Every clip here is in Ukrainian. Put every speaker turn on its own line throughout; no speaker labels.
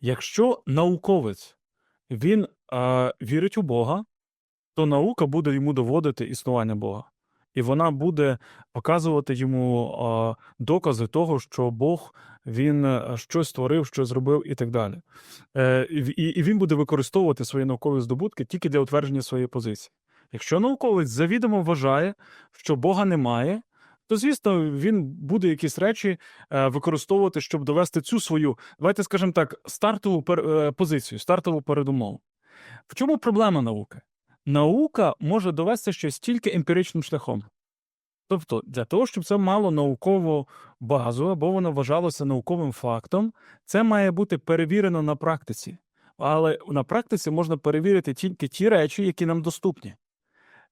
Якщо науковець він е, вірить у Бога, то наука буде йому доводити існування Бога. І вона буде показувати йому е, докази того, що Бог він е, щось створив, щось зробив і так далі. Е, і і він буде використовувати свої наукові здобутки тільки для утвердження своєї позиції. Якщо науковець завідомо вважає, що Бога немає, то звісно він буде якісь речі е, використовувати, щоб довести цю свою, давайте скажемо так, стартову е, позицію, стартову передумову. В чому проблема науки? Наука може довести щось тільки емпіричним шляхом. Тобто, для того, щоб це мало наукову базу або воно вважалося науковим фактом, це має бути перевірено на практиці. Але на практиці можна перевірити тільки ті речі, які нам доступні.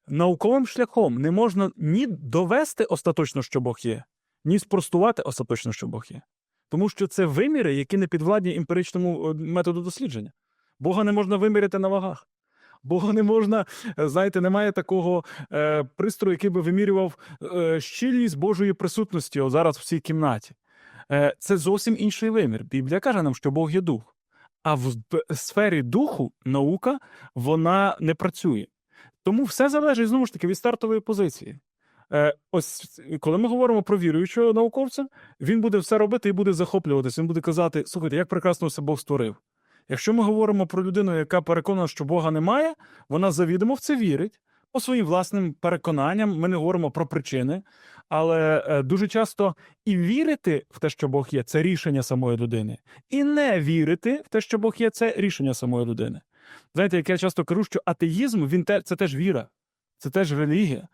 Науковим шляхом не можна ні довести остаточно, що Бог є, ні спростувати остаточно, що Бог є. Тому що це виміри, які не підвладні емпіричному е, методу дослідження. Бога не можна виміряти на вагах. Бога не можна, е, знаєте, немає такого е, пристрою, який би вимірював е, щільність Божої присутності о, зараз в цій кімнаті. Е, це зовсім інший вимір. Біблія каже нам, що Бог є дух. А в сфері духу наука вона не працює. Тому все залежить знову ж таки від стартової позиції. Е, ось коли ми говоримо про віруючого науковця, він буде все робити і буде захоплюватися. Він буде казати: слухайте, як прекрасно все Бог створив. Якщо ми говоримо про людину, яка переконана, що Бога немає, вона завідомо в це вірить. По своїм власним переконанням, ми не говоримо про причини, але е, дуже часто і вірити в те, що Бог є, це рішення самої людини, і не вірити в те, що Бог є, це рішення самої людини. Знаєте, як я часто кажу, що атеїзм він те, це теж віра, це теж релігія.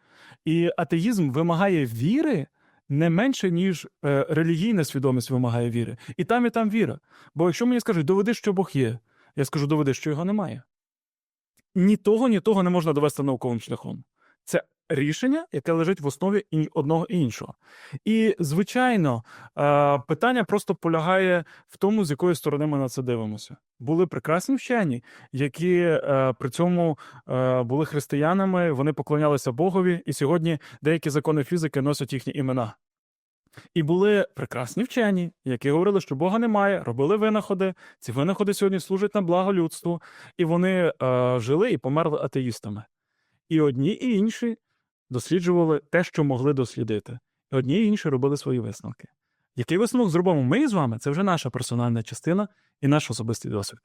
І атеїзм вимагає віри не менше, ніж е, релігійна свідомість вимагає віри. І там, і там віра. Бо якщо мені скажуть, доведи, що Бог є, я скажу, доведи, що його немає. Ні того, ні того не можна довести науковим шляхом. Це рішення, яке лежить в основі одного і іншого. І, звичайно, е, питання просто полягає в тому, з якої сторони ми на це дивимося. Були прекрасні вчені, які е, при цьому е, були християнами, вони поклонялися Богові, і сьогодні деякі закони фізики носять їхні імена. І були прекрасні вчені, які говорили, що Бога немає, робили винаходи. Ці винаходи сьогодні служать на благо людству, і вони е, жили і померли атеїстами. І одні, і інші досліджували те, що могли дослідити. І одні і інші робили свої висновки. Який висновок зробимо ми з вами, це вже наша персональна частина і наш особистий досвід.